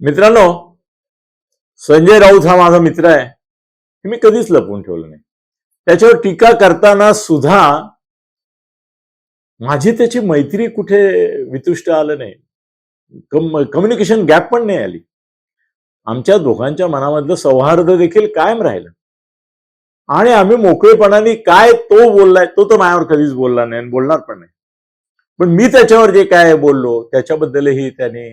मित्रांनो संजय राऊत हा माझा मित्र आहे. हे मी कधीच लपवून ठेवलं नाही. त्याच्यावर टीका करताना सुद्धा माझी त्याची मैत्री कुठे वितुष्ट आलं नाही. कम्युनिकेशन गॅप पण नाही आली. आमच्या दोघांच्या मनामधलं सौहार्द देखील कायम राहिलं. आणि आम्ही मोकळेपणाने काय तो बोललाय तो तर माझ्यावर कधीच बोलला नाही आणि बोलणार पण नाही. पण मी त्याच्यावर जे काय बोललो त्याच्याबद्दलही त्याने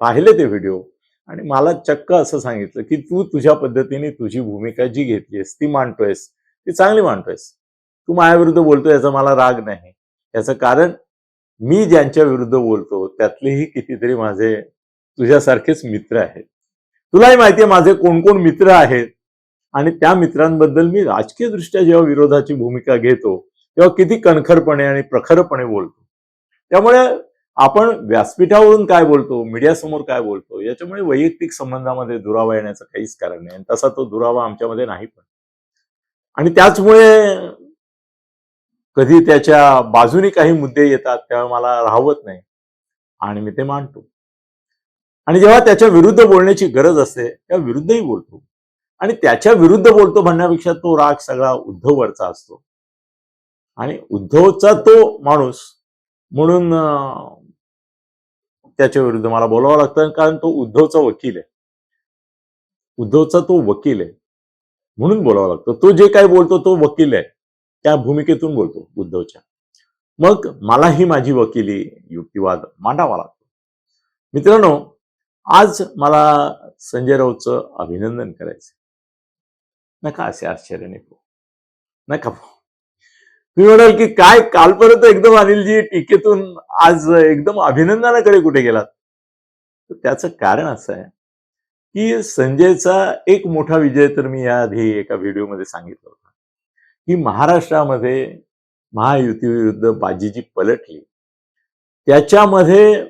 पाहिले ते व्हिडिओ. आणि मला चक्क असं सांगितलं की तू तुझ्या पद्धतीने तुझी भूमिका जी घेतलीस ती मांडतोयस ती चांगली मांडतोयस. तू माझ्याविरुद्ध बोलतो याचा मला राग नाही. याचं कारण मी ज्यांच्या विरुद्ध बोलतो त्यातलेही कितीतरी माझे तुझ्यासारखेच मित्र आहेत. तुलाही माहिती आहे माझे कोण कोण मित्र आहेत. आणि त्या मित्रांबद्दल मी राजकीय दृष्ट्या जेव्हा विरोधाची भूमिका घेतो तेव्हा किती कणखरपणे आणि प्रखरपणे बोलतो. त्यामुळे आपण व्यासपीठावरून काय बोलतो मीडियासमोर काय बोलतो याच्यामुळे वैयक्तिक संबंधामध्ये दुरावा येण्याचं काहीच कारण नाही. आणि तसा तो दुरावा आमच्यामध्ये नाही पण. आणि त्याचमुळे कधी त्याच्या बाजूनी काही मुद्दे येतात तेव्हा मला राहवत नाही. आणि मी ते मांडतो. आणि जेव्हा त्याच्या विरुद्ध बोलण्याची गरज असते तेव्हा विरुद्धही बोलतो. आणि त्याच्या विरुद्ध बोलतो म्हणण्यापेक्षा तो राग सगळा उद्धववरचा असतो. आणि उद्धवचा तो माणूस म्हणून त्याच्या विरुद्ध मला बोलावं लागतं कारण तो उद्धवचा वकील आहे. उद्धवचा तो वकील आहे. म्हणून बोलावं लागतं. तो जे काय बोलतो तो वकील आहे. त्या भूमिकेतून बोलतो उद्धवच्या. मग मलाही माझी वकिली युक्तिवाद मांडावा लागतो. मित्रांनो आज मला संजय राऊतचं अभिनंदन करायचं नका असे आश्चर्य नको. नका. तुम्ही म्हणाल की काय कालपर्यंत एकदम अनिलजी टीकेतून आज एकदम अभिनंदनाकडे कुठे गेलात? तर त्याचं कारण असं आहे की संजयचा एक मोठा विजय तर मी याआधी एका व्हिडिओमध्ये सांगितलं होता की महाराष्ट्रामध्ये महायुती विरुद्ध बाजी जी पलटली. त्याच्यामध्ये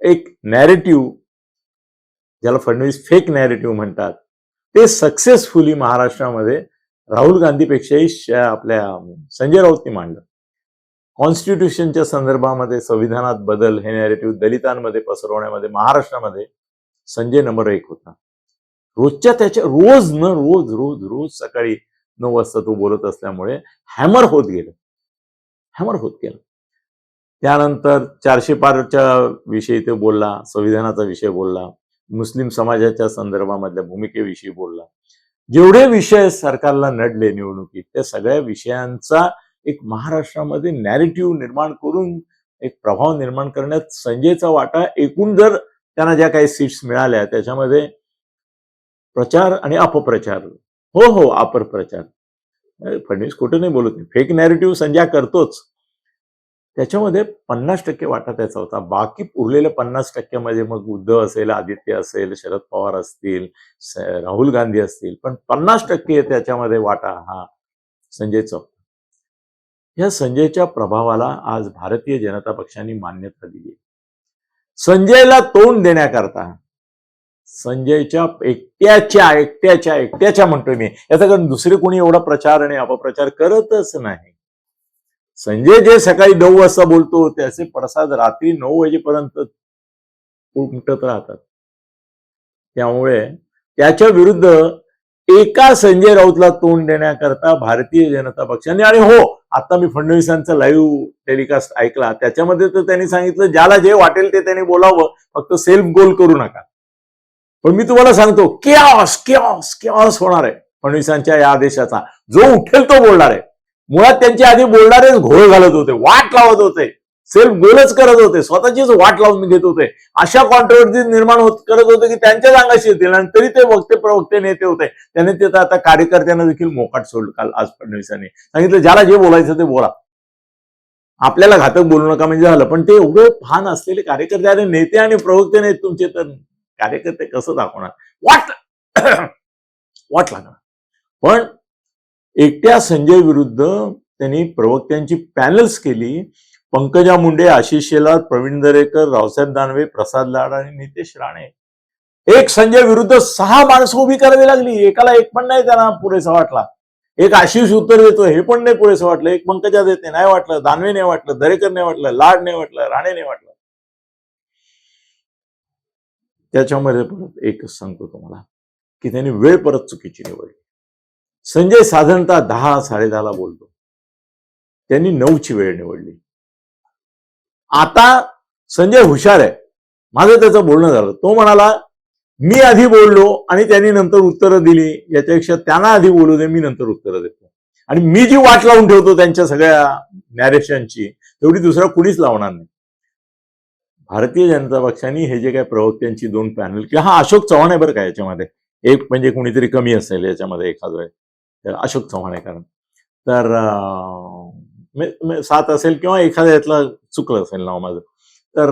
एक नॅरेटिव्ह ज्याला फडणवीस फेक नॅरेटिव्ह म्हणतात ते सक्सेसफुली महाराष्ट्रामध्ये राहुल गांधीपेक्षाही आपल्या संजय राऊतनी मांडलं. कॉन्स्टिट्यूशनच्या संदर्भामध्ये संविधानात बदल हे नॅरेटिव्ह दलितांमध्ये पसरवण्यामध्ये महाराष्ट्रामध्ये संजय नंबर एक होता. रोजच्या त्याच्या रोज न रोज रोज रोज सकाळी नऊ वाजता तो बोलत असल्यामुळे हॅमर होत गेलं. हॅमर होत गेलं. त्यानंतर चारशे पारच्या विषयी ते बोलला संविधानाचा विषय बोलला मुस्लिम समाजाच्या संदर्भामधल्या भूमिकेविषयी बोलला. जेवढे विषय सरकारला नडले निवडणुकीत त्या सगळ्या विषयांचा एक महाराष्ट्रामध्ये नॅरेटिव्ह निर्माण करून एक प्रभाव निर्माण करण्यात संजयचा वाटा एकूण जर त्यांना ज्या काही सीट्स मिळाल्या त्याच्यामध्ये प्रचार आणि अपप्रचार. हो हो अपप्रचार. फडणवीस कुठे नाही बोलत. नाही फेक नॅरेटिव्ह संजय करतोच. त्याच्यामध्ये पन्नास टक्के वाटा त्याचा होता. बाकी उरलेले पन्नास टक्क्यामध्ये मग उद्धव असेल आदित्य असेल शरद पवार असतील राहुल गांधी असतील पण पन्नास टक्के त्याच्यामध्ये वाटा हा संजय चौक. या संजयच्या प्रभावाला आज भारतीय जनता पक्षाने मान्यता दिली. संजयला तोंड देण्याकरता संजयच्या एकट्याच्या एकट्याच्या एकट्याच्या म्हणतोय मी. याचा कारण दुसरे कोणी एवढा प्रचार आणि अपप्रचार करतच नाही. संजय जे सकाळी नऊ वाजता बोलतो त्याचे प्रसाद रात्री नऊ वाजेपर्यंत उमटत राहतात. त्यामुळे त्याच्या विरुद्ध एका संजय राऊतला तोंड देण्याकरता भारतीय जनता पक्षाने आणि हो आता मी फडणवीसांचा लाईव्ह टेलिकास्ट ऐकला त्याच्यामध्ये तर त्यांनी सांगितलं ज्याला जे वाटेल ते त्यांनी बोलावं फक्त सेल्फ गोल करू नका. पण मी तुम्हाला सांगतो केऑस केऑस केऑस होणार आहे फडणवीसांच्या या आदेशाचा. जो उठेल तो बोलणार आहे. मुळात त्यांचे आधी बोलणारेच घोळ घालत होते वाट लावत होते. सेल्फ गोलच करत होते स्वतःचीच वाट लावून घेत होते. अशा कॉन्ट्रोवर्सी निर्माण होत करत होते की त्यांच्याच अंगाशी येतील आणि तरी ते वक्ते प्रवक्ते नेते होते. त्यांनी ते आता कार्यकर्त्यांना देखील मोकाट सोडलं काल आज फडणवीसांनी. सांगितलं ज्याला जे बोलायचं ते बोला. आपल्याला घातक बोलू नका म्हणजे झालं पण ते एवढे भान असलेले कार्यकर्ते आणि नेते आणि प्रवक्ते नाहीत तुमचे तर कार्यकर्ते कसं दाखवणार? वाट वाट लागणार. पण एकट्या संजय विरुद्ध त्यांनी प्रवक्त्यांची पॅनल्स केली. पंकजा मुंडे आशिष शेलार प्रवीण दरेकर रावसाहेब दानवे प्रसाद लाड आणि नितेश राणे. एक संजय विरुद्ध सहा माणसं उभी करावी लागली. एकाला एक पण नाही त्यांना पुरेसा वाटला. एक आशिष उत्तर देतो हे पण नाही पुरेसं वाटलं. एक पंकजा देते नाही वाटलं. दानवे नाही वाटलं दरेकर नाही वाटलं लाड नाही वाटलं राणे नाही वाटलं. त्याच्यामध्ये परत एकच सांगतो तुम्हाला की त्यांनी वेळ परत चुकीची निवडली. संजय साधारणतः दहा साडेदहाला बोलतो. त्यांनी नऊची वेळ निवडली. आता संजय हुशार आहे. माझं त्याचं बोलणं झालं. तो म्हणाला मी आधी बोललो आणि त्यांनी नंतर उत्तरं दिली. याच्यापेक्षा त्यांना आधी बोलू दे मी नंतर उत्तरं देतो. आणि मी जी वाट लावून ठेवतो त्यांच्या सगळ्या नॅरेशनची तेवढी दुसरा कुणीच लावणार नाही. भारतीय जनता पक्षाने हे जे काही प्रवक्त्यांची दोन पॅनल किंवा हा अशोक चव्हाण आहे बरं का याच्यामध्ये. एक म्हणजे कुणीतरी कमी असेल याच्यामध्ये एखादं. अशोक चव्हाण आहे कारण. तर सात असेल किंवा एखाद्या यातला चुकलं असेल नाव माझं तर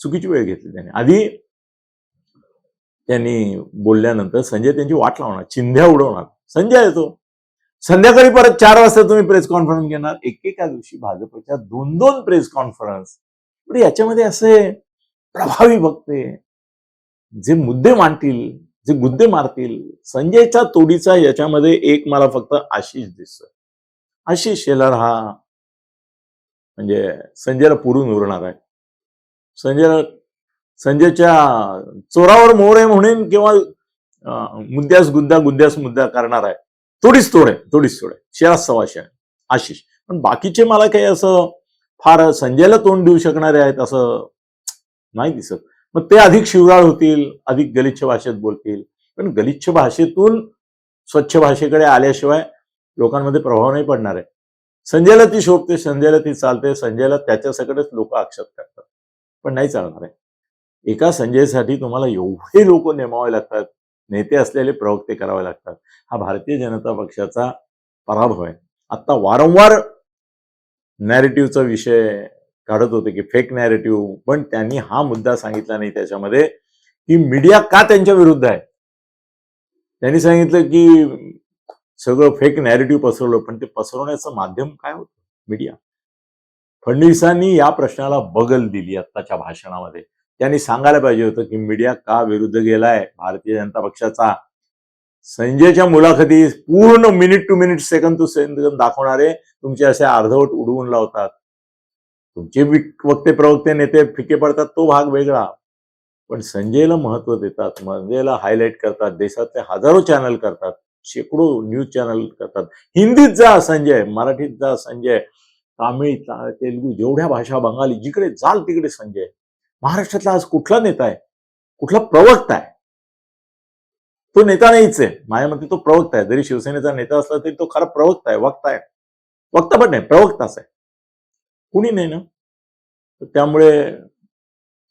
चुकीची वेळ घेतली त्यांनी. आधी त्यांनी बोलल्यानंतर संजय त्यांची वाट लावणार चिंध्या उडवणार. संजय येतो संध्याकाळी परत चार वाजता तुम्ही प्रेस कॉन्फरन्स घेणार. एकेका दिवशी भाजपच्या दोन दोन प्रेस कॉन्फरन्स. पण याच्यामध्ये असे प्रभावी वक्ते जे मुद्दे मांडतील जे गुद्दे मारतील संजयच्या तोडीचा याच्यामध्ये एक मला फक्त आशिष दिसतोय. आशिष शेलार हा म्हणजे संजयला पुरून उरणार आहे. संजयला संजयच्या चोरावर मोर आहे म्हणून किंवा मुद्द्यास गुद्दा गुद्द्यास मुद्दा करणार आहे. थोडीच तोड आहे थोडीच तोड आहे. शेरास सवाशे आहे. आशिष. पण बाकीचे मला काही असं फार संजयला तोंड देऊ शकणारे आहेत असं नाही दिसत. मग ते अधिक शिवराळ होतील अधिक गलिच्छ भाषेत बोलतील. पण गलिच्छ भाषेतून स्वच्छ भाषेकडे आल्याशिवाय लोकांमध्ये प्रभाव नाही पडणार आहे. संजयला ती शोभते संजयला ती चालते संजयला त्याच्या सगळेच लोक आक्षेप करतात. पण नाही चालणार आहे. एका संजयसाठी तुम्हाला एवढे लोक नेमावे लागतात नेते असलेले प्रवक्ते करावे लागतात. हा भारतीय जनता पक्षाचा पराभव आहे. आता वारंवार नॅरेटिव्हचा विषय काढत होते की फेक नॅरेटिव्ह पण त्यांनी हा मुद्दा सांगितला नाही त्याच्यामध्ये की मीडिया का त्यांच्या विरुद्ध आहे? त्यांनी सांगितलं की सगळं फेक नॅरेटिव्ह पसरवलं पण ते पसरवण्याचं माध्यम काय होतं? मीडिया फडणवीसांनी या प्रश्नाला बगल दिली आत्ताच्या भाषणामध्ये. त्यांनी सांगायला पाहिजे होतं की मीडिया का विरुद्ध गेलाय? भारतीय जनता पक्षाचा संजयच्या मुलाखती पूर्ण minute to minute second to second दाखवणारे तुमचे असे अर्धवट उडवून लावतात. तुमचे विक- वक्ते प्रवक्ते नेते फिके पडतात तो भाग वेगळा. पण संजयला महत्त्व देतात संजयला हायलाईट करतात देशातले हजारो चॅनल करतात शेकडो न्यूज चॅनल करतात. हिंदीत जा संजय मराठीत जा संजय. तामिळ तेलगू तेलुगू जेवढ्या भाषा बंगाली जिकडे जाल तिकडे संजय. महाराष्ट्रातला आज कुठला नेता आहे? कुठला प्रवक्ता आहे? तो नेता नाहीच आहे. माझ्या मते तो प्रवक्ता आहे. जरी शिवसेनेचा नेता असला तरी तो खरा प्रवक्ता आहे वक्ता आहे. वक्ता पण नाही प्रवक्ताच आहे. कुणी नाही ना? त्यामुळे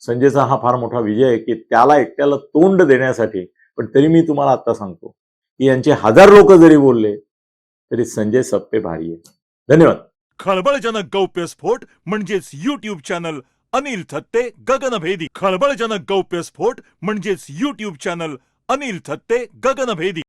संजयचा हा फार मोठा विजय आहे की त्याला एकट्याला तोंड देण्यासाठी पण तरी मी तुम्हाला आता सांगतो की यांचे हजार लोक जरी बोलले तरी संजय सप्पे भारी आहे धन्यवाद. खळबळजनक गौप्यस्फोट म्हणजेच युट्यूब चॅनल अनिल थत्ते गगनभेदी. खळबळजनक गौप्यस्फोट म्हणजेच युट्यूब चॅनल अनिल थत्ते गगनभेदी.